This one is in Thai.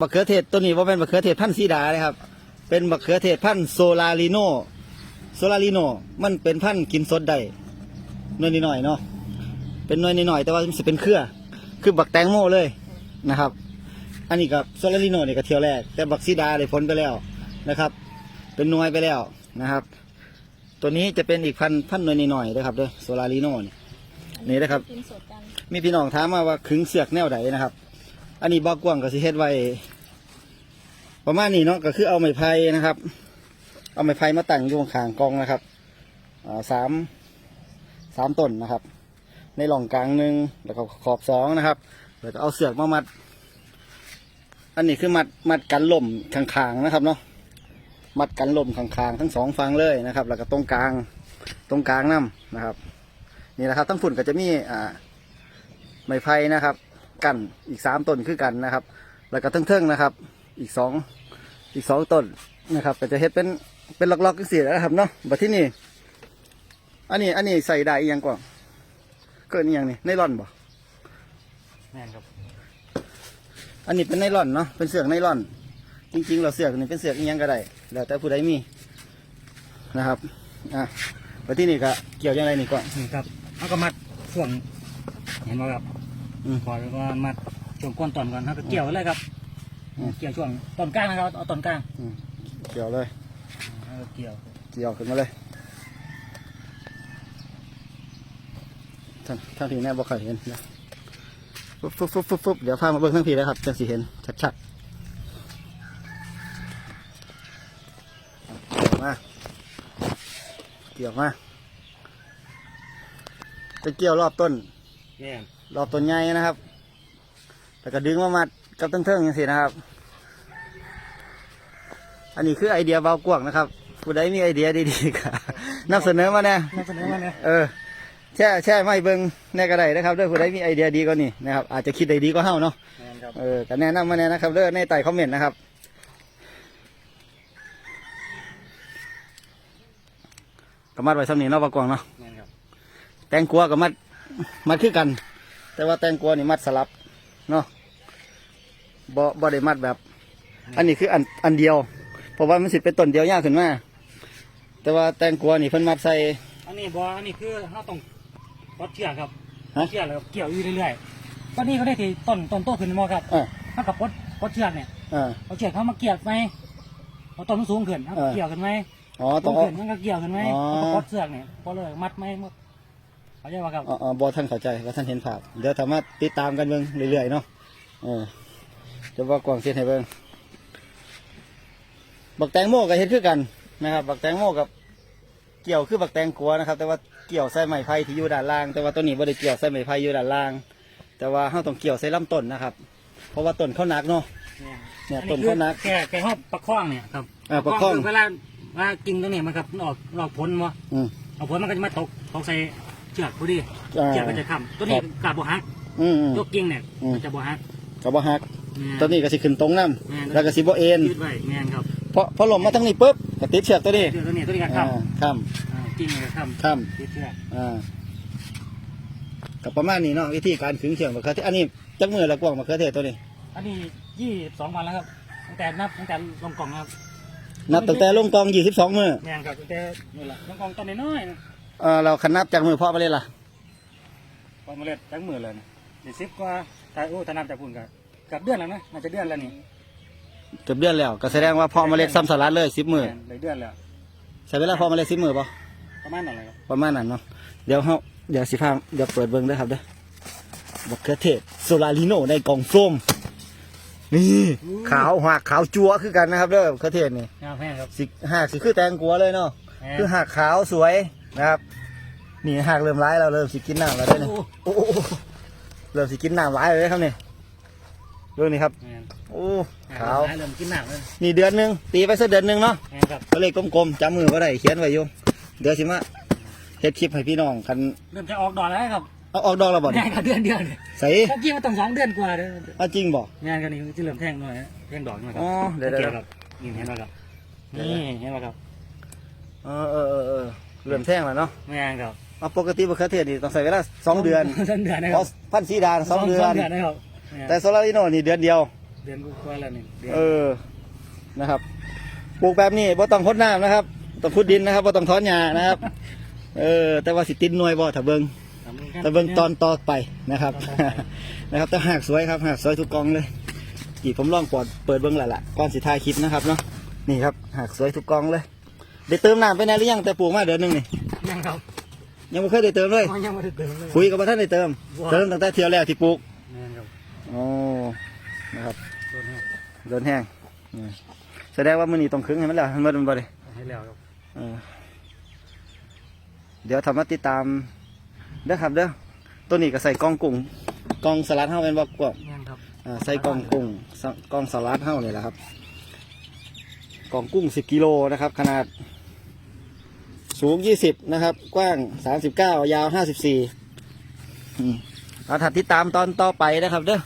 มะเขือเทศตัวนี้ว่าเป็นมะเขือเทศพันธุ์สีดาเลยครับ เป็นมะเขือเทศพันธุ์โซลาริโนโซลาริโนมันเป็นพันธุ์กินสดได้น้อยนิดหน่อยๆเนาะเป็นน้อยนิดหน่อยๆแต่ว่ามันจะเป็นเครือคือบักแตงโมเลยนะครับ อันนี้กับโซลาริโนนี่ก็เที่ยวแรก แต่บักซีดาได้พ้นไปแล้วนะครับ เป็นหน่วยไปแล้วนะครับ ตัวนี้จะเป็นอีกพันพันหน่วยนิดหน่อยๆนะครับเด้อโซลาริโนนี่นี่นะครับกินสดกันมีพี่น้องถามมาว่าขึงเสือกแนวไหนนะครับ อันนี้บอกกว้างก็สิเฮ็ดไว้ ประมาณนี้เนาะก็คือเอาไม้ไผ่นะครับ เอาไม้ไผ่มาตั้งอยู่ข้างกองนะครับสามสามต้นนะครับ ในหล่องกลางหนึ่งแล้วก็ขอบสองนะครับแล้วก็เอาเสือกมามัด อันนี้คือมัดมัดกันลมข้างๆนะครับเนาะมัดกันลมข้างๆทั้งสองฝั่งเลยนะครับ แล้วก็ตรงกลางตรงกลางน้ำนะครับ นี่นะครับทั้งฝุ่นก็จะมีอ่าไม้ไผ่นะครับ กันอีกสามต้นคือกันนะครับ แล้วก็เทิงๆนะครับ อีกสองอีกสองต้นนะครับ ก็จะเฮ็ดเป็นเป็นล็อกๆกันเสียนะครับเนาะบัดที่นี่อันนี้อันนี้ใส่ได้อีกอยังก่อนเกิดอีกอยังนี่ไนลอนบ่แม่นครับ อันนี้เป็นไนลอนเนาะเป็นเสือกไนลอน จริงๆเราเสือกนี่เป็นเสือกอีกอยังก็ได้แล้วแต่ผู้ใดมีนะครับอะบัดที่นี่ก็เกี่ยวยังไงนี่ก่อนนี่ครับเอาก็มัดช่วงเห็นไหมครับ อืมพอแล้วก็มัดช่วงก้นตอนก่อนเขาก็เกี่ยวเลยครับอืมเกี่ยวช่วงตอนกลางนะครับเอาตอนกลางเกี่ยวเลยเอาเกี่ยวเกี่ยวขึ้นมาเลย ท่านท่านทีแน่บอกเคยเห็นนะฟุบฟุบฟุบฟุบฟุบเดี๋ยวพามาเบิ่งทั้งทีนะครับจังสิเห็น ชัดๆเกี่ยวมา เกี่ยวมา จะเกี่ยวรอบต้นแม่น รอบต้นใหญ่นะครับแล้วก็ดึงมามัดกับตั้งเทิงอย่างสินะครับ อันนี้คือไอเดียเบากวางนะครับ ผู้ใดมีไอเดียดีๆก็นำเสนอมาแน่นำเสนอมาเนี่ยเออแช่แช่ไม่เบิ่งแน่ก็ได้นะครับด้วยผู้ใดมีไอเดียดีกว่านี้นะครับอาจจะคิดได้ดีก็เฮาเนาะแม่นครับเออก็แนะนำมาแน่นะครับเด้อในใต้คอมเมนต์นะครับก็มัดไว้สำนีเนาะเบากวางเนาะแม่นครับแตงกวากับมัดมัดคือกัน แต่ว่าแตงกวานี่มัดสลับเนาะบ่บ่ได้มัดแบบ อันนี้คืออันอันเดียว เพราะว่ามันสิเป็นต้นเดียวยากขึ้นมาแต่ว่าแตงกวานี่เพิ่นมัดใส่ อันนี้บออันนี้คือเขาต้องวัดเชือกครับฮะเชือกแล้วก็เกี่ยวอยู่เรื่อยๆตอนนี้ก็ได้ที่ต้นต้นโตขึ้นมาครับเอ่าเขากับปลดปลดเชือกเนี่ยอ่าเอาเชือกเขามาเกี่ยวไหมเอาต้นมันสูงขึ้นเขาก็เออ เกี่ยวกันไหมอ๋อต้ต้องนเอา ขึ้นมันก็เกี่ยวกันไหมอ๋อเขาก็ปลดเชือกเนี่ยพอเลยมัดไหม เขาใจว่าครับอ๋ออ๋อบอท่านเข้าใจว่าท่านเห็นภาพเดี๋ยวสามารถติดตามกันเบิ่งเรื่อยๆเนาะเออจะว่ากวางเสียให้เบิ่งบักแตงโมกับเฮ็ดคือกันนะครับ บักแตงโมกับเกี่ยวคือบักแตงกัวนะครับ แต่ว่าเกี่ยวใส่ไม้ไผ่ที่อยู่ด้านล่าง แต่ว่าตัวนี้บ่ได้เกี่ยวใส่ไม้ไผ่อยู่ด้านล่าง แต่ว่าเราต้องเกี่ยวใส่ลำต้นนะครับ เพราะว่าต้นเขาหนักเนาะ เนี่ยต้นเขานักแค่แค่ห้องประคองเนี่ยครับอ่าประคอง เวลาเวลากินตัวนี้มันครับมันออกออกผลวะอืมออกผลมันก็จะมาตกตกใส่ เชือกพอดีอ่า เชือกก็จะค้ำตัวนี้ครับกาบบัฮักอืมอืม ยกกิ่งเนี่ยอืม มันจะบัฮักกับบ่ฮักแม่นตัวนี้ก็สิขึ้นตรงน้แม่นำแล้วก็สิบ่เอ็นยืดไว้แม่นครับเพราะพอลมมาทั้งนี้ปุ๊บก็ติดเชือกตัวนี้เชือกตัวนี้ตัวนี้ก็อ่าค้ำค้อ่ากิ่งเนี่ยก็ค้ำำค้ติดเชือกำอ่ากับประมาณนี้เนาะวิธีการขึงเชือกมะเขือเทศอันนี้จักมือละกวางมะเขือเทศตัวนี้ อันนี้ยี่สองวันแล้วครับตั้งแต่นับตั้งแต่ลงกล่องครับนับตั้งแต่ลงกองยี่สิบสองมือแม่นครับตั้งแต่นี่แหละลงกล่องตอนน้อยๆนะ เออเราคันนับจากมือพ่อไปเลยล่ะพอมาเล็ดทั้งมือเลยนะสี่สิบกว่าถ้าโอ้ถ้านับจากพุ่นก็เกับเดือนแล้วนะน่าจะเดือนแล้วนี่เกือบเดือนแล้วก็แสดงว่าพ่อเมาเล็ดซ้ำสลัดเลยสิบมือแม่นเลยเดือนแล้วใช้เวลาพ่อเมาเล็ดสิบมือป่ะประมาณนั้นเลยครับประมาณนั้นเนาะเดี๋ยวเฮาเดี๋ยวสิพาเดี๋ยวเปิดเบิ้งเด้อครับเด้อมะเขือเทศโซลาริโนในกล่องส้มนี่ขาวหักขาวจัวคือกันนะครับเด้อมะเขือเทศนี่งามแพงครับสิหักสิคือแตงกัวเลยเนาะแม่นคือหักขาวสวยนะครับ นี่หักเริ่มร้ายเราเริ่มสิกินน้ำแล้วเด้อนี่โอ้โอ้โหเริ่มสิกินน้ำร้ายเลยครับนี่ดูนี่ครับ แม่นโอ้ขาว เริ่มกินหนักเลยนี่เดือนหนึ่งตีไปสักเดือนหนึ่งเนาะแม่นครับก็เลยกลมๆจำมือว่าได้เขียนไว้อยู่เดี๋ยวสิมาเฮ็ดคลิปให้พี่น้องกันเริ่มจะออกดอกแล้วครับเอาออกดอกแล้วบ่แม่เนี่ยนครับเดือนเดียวเนี่ยใส่เมื่อกี้มันต้องสองเดือนกว่าเด้อเอาจริงบ่งานกันนี่ที่เริ่มแท่งหน่อยนะแท่งดอกหน่อยครัอ๋อเดี๋ยวสังเดี๋เกยวตครับนี่เห็นไหมครับนี่เห็นไหมครับเออเออเออเออเริ่มแท่งแล้วเนาะแม่นครับ เอาปกติมะเขือเทศนี่ต้องใส่เวลาสองเดือนสองเดือนนะเพครัราะบพันธุ์สีดาสองเดือนสองเดือน นะครับแม่นแต่โซลาริโนนี่เดือนเดียว เดือนกว่าๆแล้วนี่เดือนเออ นะครับ ปลูกแบบนี้บ่ต้องพดน้ำนะครับต้องพุดดินนะครับบ่ต้องถอนหญ้านะครับ เออ แต่ว่าสิติดหน่วยบ่ถ้าเบิ่ง แต่เบื้องตอนต่อไปนะครับ นะครับแต่หากสวยครับหากสวยทุกกองเลยกี่ผมลองปอดเปิดเบื้องหละละก่อนสิทายคลิปนะครับเนาะนี่ครับหากสวยทุกกองเลยได้เติมน้ำไปไหนหรือยังแต่ปลูกมาเดือนหนึงนี่ยังครับ ยังไม่เคยได้เติมเลยอ๋อยังไม่ได้เติมเลยคุยกับท่านได้เติมว้าวเติมตั้งแต่เที่ยวแรกที่ปลูกแม่นครับโอ้นะครับโดนให้โดนแห้งนี่แสดงว่ามือนี้ต้องครึ่งให้มันแล้วมันมันบ่ได้ให้แล้วครับเออเดี๋ยวทำมาติดตามเด้อครับเด้อตัวนี้ก็ใส่กล่องกุ้งกล่องสลัดเฮาเป็นบอกกว่าแม่นครับอ่าใส่กล่องกุ้งสกล่องสลัดเท่านี่แหละครับกล่องกุ้งสิบกิโลนะครับ ขนาด สูงยี่สิบนะครับ กว้างสามสิบเก้ายาวห้าสิบสี่เอาถัดติดตามตอนต่อไปนะครับเด้อ